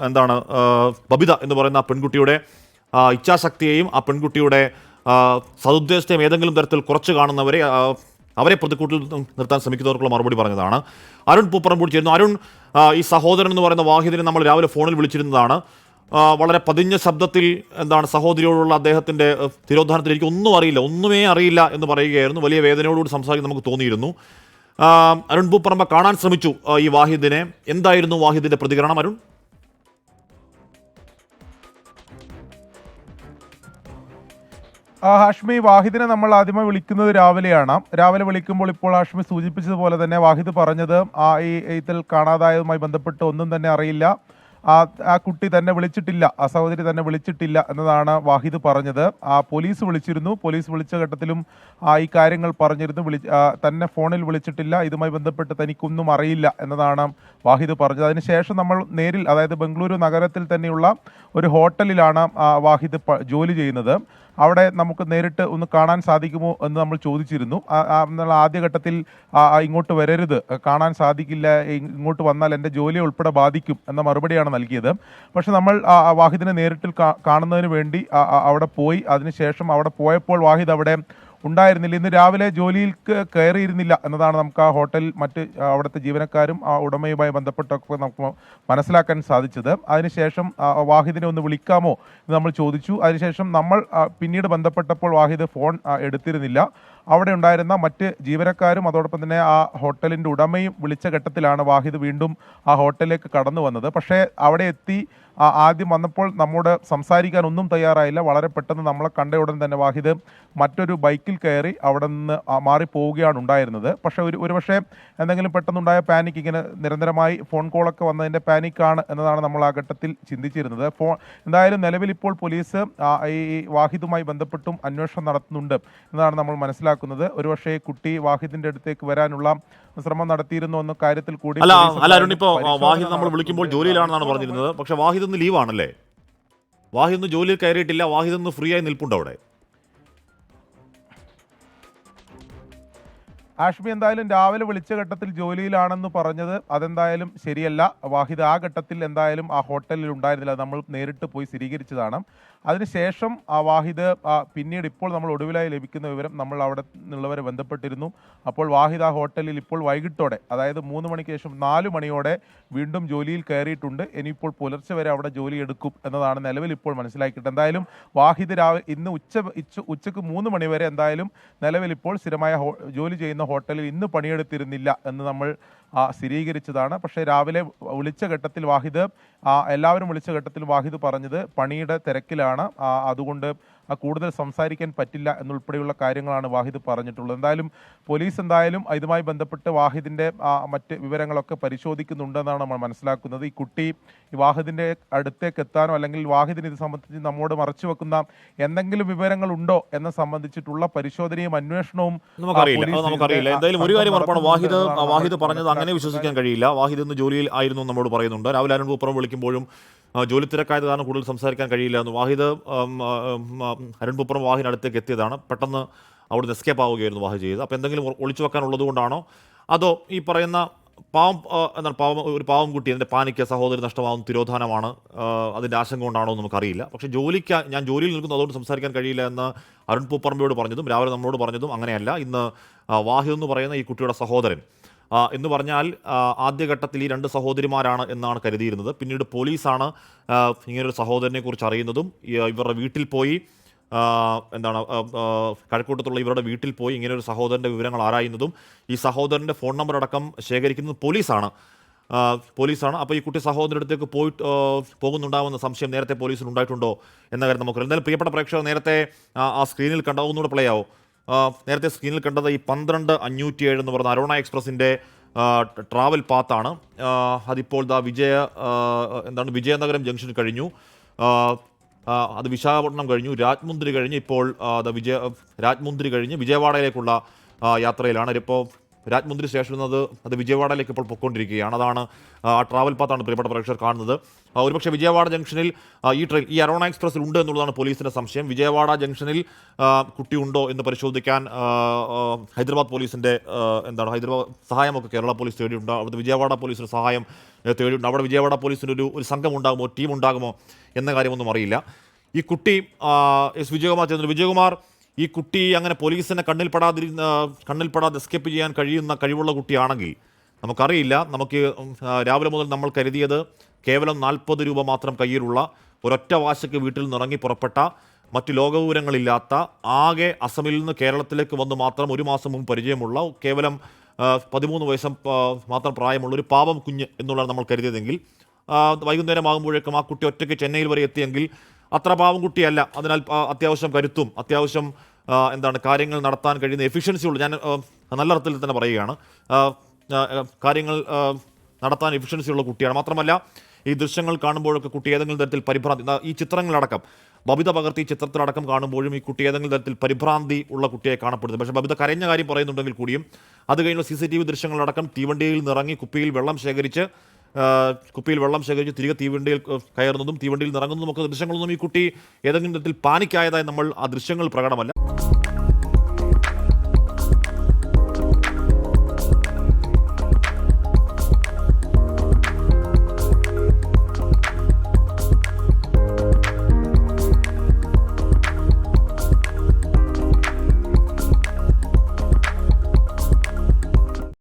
എന്താണ് ബബിത എന്ന് പറയുന്ന ആ പെൺകുട്ടിയുടെ ഇച്ഛാശക്തിയെയും ആ പെൺകുട്ടിയുടെ സതുദ്ദേശത്തെയും ഏതെങ്കിലും തരത്തിൽ കുറച്ച് കാണുന്നവരെ അവരെ പ്രതിക്കൂട്ടിൽ നിർത്താൻ ശ്രമിക്കുന്നവർക്കുള്ള മറുപടി പറഞ്ഞതാണ്. അരുൺ പൂപ്പറമ്പൂടി ചേരുന്നു. അരുൺ ഈ സഹോദരൻ എന്ന് പറയുന്ന വാഹിദിനെ നമ്മൾ രാവിലെ ഫോണിൽ വിളിച്ചിരുന്നതാണ്. വളരെ പതിഞ്ഞ ശബ്ദത്തിൽ എന്താണ് സഹോദരിയോടുള്ള അദ്ദേഹത്തിന്റെ തിരോധാനത്തിൽ എനിക്ക് ഒന്നും അറിയില്ല ഒന്നുമേ അറിയില്ല എന്ന് പറയുകയായിരുന്നു. വലിയ വേദനയോടുകൂടി സംസാരിക്കാൻ നമുക്ക് തോന്നിയിരുന്നു. അരുൺ പൂപ്പറമ്പ കാണാൻ ശ്രമിച്ചു ഈ വാഹിദിനെ. എന്തായിരുന്നു വാഹിദിന്റെ പ്രതികരണം അരുൺ? ഹാഷ്മി വാഹിദിനെ നമ്മൾ ആദ്യമായി വിളിക്കുന്നത് രാവിലെയാണ്. രാവിലെ വിളിക്കുമ്പോൾ ഇപ്പോൾ ഹാഷ്മി സൂചിപ്പിച്ചതുപോലെ തന്നെ വാഹിദ് പറഞ്ഞത് ആ ഈ ഇതിൽ കാണാതായതുമായി ബന്ധപ്പെട്ട് ഒന്നും തന്നെ അറിയില്ല. ആ ആ കുട്ടി തന്നെ വിളിച്ചിട്ടില്ല ആ സഹോദരി തന്നെ വിളിച്ചിട്ടില്ല എന്നതാണ് വാഹിദ് പറഞ്ഞത്. ആ പോലീസ് വിളിച്ചിരുന്നു. പോലീസ് വിളിച്ച ഘട്ടത്തിലും ആ ഈ കാര്യങ്ങൾ പറഞ്ഞിരുന്നു. വിളി തന്നെ ഫോണിൽ വിളിച്ചിട്ടില്ല. ഇതുമായി ബന്ധപ്പെട്ട് തനിക്കൊന്നും അറിയില്ല എന്നതാണ് വാഹിദ് പറഞ്ഞത്. അതിനുശേഷം നമ്മൾ നേരിൽ അതായത് ബംഗളൂരു നഗരത്തിൽ തന്നെയുള്ള ഒരു ഹോട്ടലിലാണ് വാഹിദ് ജോലി ചെയ്യുന്നത്. അവിടെ നമുക്ക് നേരിട്ട് ഒന്ന് കാണാൻ സാധിക്കുമോ എന്ന് നമ്മൾ ചോദിച്ചിരുന്നു. എന്നുള്ള ആദ്യഘട്ടത്തിൽ ഇങ്ങോട്ട് വരരുത്. കാണാൻ സാധിക്കില്ല ഇങ്ങോട്ട് വന്നാൽ എന്റെ ജോലിയെ ഉൾപ്പെടെ ബാധിക്കും എന്ന മറുപടിയാണ് നൽകിയത്. പക്ഷെ നമ്മൾ വാഹിദിനെ നേരിട്ട് കാ- കാണുന്നതിന് വേണ്ടി അവിടെ പോയി. അതിനുശേഷം അവിടെ പോയപ്പോൾ വാഹിദ് അവിടെ ഉണ്ടായിരുന്നില്ല. ഇന്ന് രാവിലെ ജോലിയിൽ കയറിയിരുന്നില്ല എന്നതാണ് നമുക്ക് ആ ഹോട്ടൽ മറ്റ് അവിടുത്തെ ജീവനക്കാരും ആ ഉടമയുമായി ബന്ധപ്പെട്ടൊക്കെ നമുക്ക് മനസ്സിലാക്കാൻ സാധിച്ചത്. അതിനുശേഷം വാഹിദിനെ ഒന്ന് വിളിക്കാമോ എന്ന് നമ്മൾ ചോദിച്ചു. അതിനുശേഷം നമ്മൾ പിന്നീട് ബന്ധപ്പെട്ടപ്പോൾ വാഹിദ് ഫോൺ എടുത്തിരുന്നില്ല. അവിടെ ഉണ്ടായിരുന്ന മറ്റ് ജീവനക്കാരും അതോടൊപ്പം തന്നെ ആ ഹോട്ടലിന്റെ ഉടമയും വിളിച്ച ഘട്ടത്തിലാണ് വാഹിദ് വീണ്ടും ആ ഹോട്ടലിലേക്ക് കടന്നു വന്നത്. പക്ഷേ അവിടെ എത്തി ആദ്യം വന്നപ്പോൾ നമ്മോട് സംസാരിക്കാൻ ഒന്നും തയ്യാറായില്ല. വളരെ പെട്ടെന്ന് നമ്മളെ കണ്ട ഉടൻ തന്നെ വാഹിദ് മറ്റൊരു ബൈക്കിൽ കയറി അവിടെ നിന്ന് മാറിപ്പോവുകയാണ് ഉണ്ടായിരുന്നത്. പക്ഷേ ഒരു ഒരുപക്ഷെ എന്തെങ്കിലും പെട്ടെന്നുണ്ടായ പാനിക് ഇങ്ങനെ നിരന്തരമായി ഫോൺ കോളൊക്കെ വന്നതിന്റെ പാനിക്കാണ് എന്നതാണ് നമ്മൾ ആ ഘട്ടത്തിൽ ചിന്തിച്ചിരുന്നത്. ഫോൺ എന്തായാലും നിലവിൽ ഇപ്പോൾ പോലീസ് ഈ വാഹിദുമായി ബന്ധപ്പെട്ടും അന്വേഷണം നടത്തുന്നുണ്ട് എന്നതാണ് നമ്മൾ മനസ്സിലാക്കുന്നത്. ഒരുപക്ഷെ കുട്ടി വാഹിദിന്റെ അടുത്തേക്ക് വരാനുള്ള ശ്രമം നടത്തിയിരുന്നു എന്ന കാര്യത്തിൽ കൂടി അല്ല അരുൺ ഇപ്പോ പരിശോധന വാഹിദ് നമ്മൾ വിളിക്കുമ്പോൾ. ജോലിയിലാണെന്നാണ് പറഞ്ഞിരുന്നത്. പക്ഷെ വാഹിദ് ഇന്ന് ലീവാണല്ലേ? വാഹിദ് ഒന്ന് ജോലിയിൽ കയറിയിട്ടില്ല. വാഹിദ് ഒന്ന് ഫ്രീ ആയി നിൽപ്പുണ്ട് അവിടെ? ആഷ്മി എന്തായാലും രാവിലെ വിളിച്ച ഘട്ടത്തിൽ ജോലിയിലാണെന്ന് പറഞ്ഞത് അതെന്തായാലും ശരിയല്ല. വാഹിദ് ആ ഘട്ടത്തിൽ എന്തായാലും ആ ഹോട്ടലിൽ ഉണ്ടായിരുന്നില്ല. നമ്മൾ നേരിട്ട് പോയി സ്ഥിരീകരിച്ചതാണ്. അതിനുശേഷം ആ വാഹിദ് പിന്നീട് ഇപ്പോൾ നമ്മൾ ഒടുവിലായി ലഭിക്കുന്ന വിവരം നമ്മൾ അവിടെ നിന്നുള്ളവരെ ബന്ധപ്പെട്ടിരുന്നു. അപ്പോൾ വാഹിദ് ആ ഹോട്ടലിൽ ഇപ്പോൾ വൈകിട്ടോടെ അതായത് മൂന്ന് മണിക്ക് ശേഷം നാല് മണിയോടെ വീണ്ടും ജോലിയിൽ കയറിയിട്ടുണ്ട്. ഇനിയിപ്പോൾ പുലർച്ചെ വരെ അവിടെ ജോലി എടുക്കും എന്നതാണ് നിലവിൽ ഇപ്പോൾ മനസ്സിലാക്കിയിട്ട്. എന്തായാലും വാഹിദ് രാവിലെ ഇന്ന് ഉച്ച ഉച്ച- ഉച്ചയ്ക്ക് മൂന്ന് മണിവരെ എന്തായാലും നിലവിൽ ഇപ്പോൾ സ്ഥിരമായ ജോലി ചെയ്യുന്ന ഹോട്ടലിൽ ഇന്ന് പണിയെടുത്തിരുന്നില്ല എന്ന് നമ്മൾ സ്ഥിരീകരിച്ചതാണ്. പക്ഷേ രാവിലെ വിളിച്ച ഘട്ടത്തിൽ വാഹിദ് ആ, എല്ലാവരും വിളിച്ച ഘട്ടത്തിൽ വാഹിദ് പറഞ്ഞത് പണിയുടെ തിരക്കിലാണ്. അതുകൊണ്ട് ആ, കൂടുതൽ സംസാരിക്കാൻ പറ്റില്ല എന്നുൾപ്പെടെയുള്ള കാര്യങ്ങളാണ് വാഹിദ് പറഞ്ഞിട്ടുള്ളത്. എന്തായാലും പോലീസ് എന്തായാലും ഇതുമായി ബന്ധപ്പെട്ട് വാഹിദിന്റെ മറ്റ് വിവരങ്ങളൊക്കെ പരിശോധിക്കുന്നുണ്ടെന്നാണ് നമ്മൾ മനസ്സിലാക്കുന്നത്. ഈ കുട്ടി ഈ വാഹിദിന്റെ അടുത്തേക്ക് എത്താനോ അല്ലെങ്കിൽ വാഹിദിന് ഇത് സംബന്ധിച്ച് നമ്മോട് മറച്ചു വെക്കുന്ന എന്തെങ്കിലും വിവരങ്ങൾ ഉണ്ടോ എന്ന സംബന്ധിച്ചിട്ടുള്ള പരിശോധനയും അന്വേഷണവും നമുക്കറിയില്ല. നമുക്കറിയില്ല. എന്തായാലും ഒരു കാര്യം ഉറപ്പാണ്. വാഹിദ് വാഹിദ് പറഞ്ഞത് അങ്ങനെ വിശ്വസിക്കാൻ കഴിയില്ല. വാഹിദ് ഇന്ന് ജോലിയിൽ ആയിരുന്നു നമ്മോട് പറയുന്നുണ്ട്. രാവിലെ അരുൺ പൂപ്പുറം വിളിക്കുമ്പോഴും ജോലി തിരക്കായത് കാരണം കൂടുതൽ സംസാരിക്കാൻ കഴിയില്ല എന്ന് വാഹിദ് ഉം, ഉം, ഉം, അരുൺ പൂപ്പുറം വാഹിന് അടുത്തേക്ക് എത്തിയതാണ്. പെട്ടെന്ന് അവിടുന്ന് എസ്കേപ്പ് ആവുകയായിരുന്നു വാഹിദ് ചെയ്ത് അപ്പോൾ എന്തെങ്കിലും ഒളിച്ചു വെക്കാനുള്ളത് കൊണ്ടാണോ? അതോ ഈ പറയുന്ന പാവം എന്താണ് പാവം ഒരു പാവം കുട്ടി എന്റെ പാനിക്ക് സഹോദരി നഷ്ടമാവും തിരോധാനമാണ് അതിന്റെ ആശങ്ക കൊണ്ടാണോ എന്ന് നമുക്കറിയില്ല. പക്ഷേ ജോലിക്ക് ഞാൻ ജോലിയിൽ നിൽക്കുന്നു അതുകൊണ്ട് സംസാരിക്കാൻ കഴിയില്ല എന്ന് അരുൺ പൂപ്പറമ്പയോട് പറഞ്ഞതും രാവിലെ നമ്മളോട് പറഞ്ഞതും അങ്ങനെയല്ല. ഇന്ന് വാഹിദ് എന്ന് പറയുന്ന ഈ കുട്ടിയുടെ സഹോദരൻ എന്ന് പറഞ്ഞാൽ ആദ്യഘട്ടത്തിൽ ഈ രണ്ട് സഹോദരിമാരാണ് എന്നാണ് കരുതിയിരുന്നത്. പിന്നീട് പോലീസാണ് ഇങ്ങനൊരു സഹോദരനെ കുറിച്ച് അറിയുന്നതും ഇവരുടെ വീട്ടിൽ പോയി എന്താണ് കഴക്കൂട്ടത്തുള്ള ഇവരുടെ വീട്ടിൽ പോയി ഇങ്ങനെ ഒരു സഹോദരന്റെ വിവരങ്ങൾ ആരായുന്നതും ഈ സഹോദരന്റെ ഫോൺ നമ്പർ അടക്കം ശേഖരിക്കുന്നത് പോലീസാണ്. പോലീസാണ്. അപ്പോൾ ഈ കുട്ടി സഹോദരന്റെ അടുത്തേക്ക് പോയിട്ട് പോകുന്നുണ്ടാവുന്ന സംശയം നേരത്തെ പോലീസിന് ഉണ്ടായിട്ടുണ്ടോ എന്ന കാര്യം നമുക്ക് എന്തായാലും പ്രിയപ്പെട്ട പ്രേക്ഷകർ നേരത്തെ ആ, സ്ക്രീനിൽ കണ്ടാവുന്നൂടെ പ്ലേ ആവും. നേരത്തെ സ്ക്രീനിൽ കണ്ടത് ഈ പന്ത്രണ്ട് അഞ്ഞൂറ്റി ഏഴ് എന്ന് പറയുന്ന അരോണ എക്സ്പ്രസിന്റെ ട്രാവൽ പാത്താണ്. അതിപ്പോൾ ദാ വിജയ എന്താണ് വിജയനഗരം ജംഗ്ഷൻ കഴിഞ്ഞു. അത് വിശാഖപട്ടണം കഴിഞ്ഞു. രാജ്മുന്ദ്രി കഴിഞ്ഞ് ഇപ്പോൾ വിജയ രാജ്മുന്ദ്രി കഴിഞ്ഞ് വിജയവാഡയിലേക്കുള്ള യാത്രയിലാണ്. ഇപ്പോൾ രാജ്മുന്ദ്രി സ്റ്റേഷനിൽ നിന്ന് അത് അത് വിജയവാഡയിലേക്ക് ഇപ്പോൾ പൊയ്ക്കൊണ്ടിരിക്കുകയാണ്. അതാണ് ആ ട്രാവൽ പാത്താണ് പ്രിയപ്പെട്ട പ്രേക്ഷകർ കാണുന്നത്. ഒരുപക്ഷെ വിജയവാഡ ജംഗ്ഷനിൽ ഈ ട്രെയിൻ ഈ അരോണ എക്സ്പ്രസ്സിൽ ഉണ്ട് എന്നുള്ളതാണ് പോലീസിന്റെ സംശയം. വിജയവാഡ ജംഗ്ഷനിൽ കുട്ടി ഉണ്ടോ എന്ന് പരിശോധിക്കാൻ ഹൈദരാബാദ് പോലീസിന്റെ എന്താണ് ഹൈദരാബാദ് സഹായമൊക്കെ കേരള പോലീസ് തേടിയിട്ടുണ്ട്. അവിടുത്തെ വിജയവാഡ പോലീസിന്റെ സഹായം തേടിയിട്ടുണ്ട്. അവിടെ വിജയവാഡ പോലീസിന്റെ ഒരു ഒരു സംഘം ഉണ്ടാകുമോ ടീം ഉണ്ടാകുമോ എന്ന കാര്യമൊന്നും അറിയില്ല. ഈ കുട്ടി എസ് വിജയകുമാർ ചെന്നു വിജയകുമാർ ഈ കുട്ടി അങ്ങനെ പോലീസിനെ കണ്ണിൽപ്പെടാതിരുന്ന കണ്ണിൽപ്പെടാതെ എസ്കേപ്പ് ചെയ്യാൻ കഴിയുന്ന കഴിവുള്ള കുട്ടിയാണെങ്കിൽ നമുക്കറിയില്ല. നമുക്ക് രാവിലെ മുതൽ നമ്മൾ കരുതിയത് കേവലം നാൽപ്പത് രൂപ മാത്രം കയ്യിലുള്ള ഒരൊറ്റ വാശയ്ക്ക് വീട്ടിൽ നിന്ന് ഇറങ്ങി പുറപ്പെട്ട മറ്റ് ലോകവിവരങ്ങളില്ലാത്ത ആകെ അസമിൽ നിന്ന് കേരളത്തിലേക്ക് വന്ന് മാത്രം ഒരു മാസം മുമ്പ് പരിചയമുള്ള കേവലം പതിമൂന്ന് വയസ്സം മാത്രം പ്രായമുള്ള ഒരു പാപം കുഞ്ഞ് എന്നുള്ളതാണ് നമ്മൾ കരുതിയതെങ്കിൽ വൈകുന്നേരമാകുമ്പോഴേക്കും ആ കുട്ടി ഒറ്റയ്ക്ക് ചെന്നൈയിൽ വരെ എത്തിയെങ്കിൽ അത്ര പാവം കുട്ടിയല്ല. അതിനാൽ അത്യാവശ്യം കരുത്തും അത്യാവശ്യം എന്താണ് കാര്യങ്ങൾ നടത്താൻ കഴിയുന്ന എഫിഷ്യൻസി ഉള്ളു ഞാൻ നല്ല അർത്ഥത്തിൽ തന്നെ പറയുകയാണ്. കാര്യങ്ങൾ നടത്താൻ എഫിഷ്യൻസി ഉള്ള കുട്ടിയാണ്. മാത്രമല്ല ഈ ദൃശ്യങ്ങൾ കാണുമ്പോഴൊക്കെ കുട്ടി ഏതെങ്കിലും തരത്തിൽ പരിഭ്രാന്തി ഈ ചിത്രങ്ങളടക്കം. ബബിത പകർത്തി ചിത്രത്തിലടക്കം കാണുമ്പോഴും ഈ കുട്ടി ഏതെങ്കിലും തരത്തിൽ പരിഭ്രാന്തി ഉള്ള കുട്ടിയെ കാണപ്പെടുന്നത്. പക്ഷേ ബബിത കരഞ്ഞ കാര്യം പറയുന്നുണ്ടെങ്കിൽ കൂടിയും അത് കഴിഞ്ഞുള്ള സി സി ടി വി ദൃശ്യങ്ങളടക്കം തീവണ്ടിയിൽ നിറങ്ങി കുപ്പിയിൽ വെള്ളം ശേഖരിച്ച് കുപ്പിയിൽ വെള്ളം ശേഖരിച്ച് തിരികെ തീവണ്ടിയിൽ കയറുന്നതും തീവണ്ടിയിൽ നിറങ്ങുന്നതും ഒക്കെ ദൃശ്യങ്ങളൊന്നും ഈ കുട്ടി ഏതെങ്കിലും തരത്തിൽ പാനിക്കായതായി നമ്മൾ ആ ദൃശ്യങ്ങൾ പ്രകടമല്ല.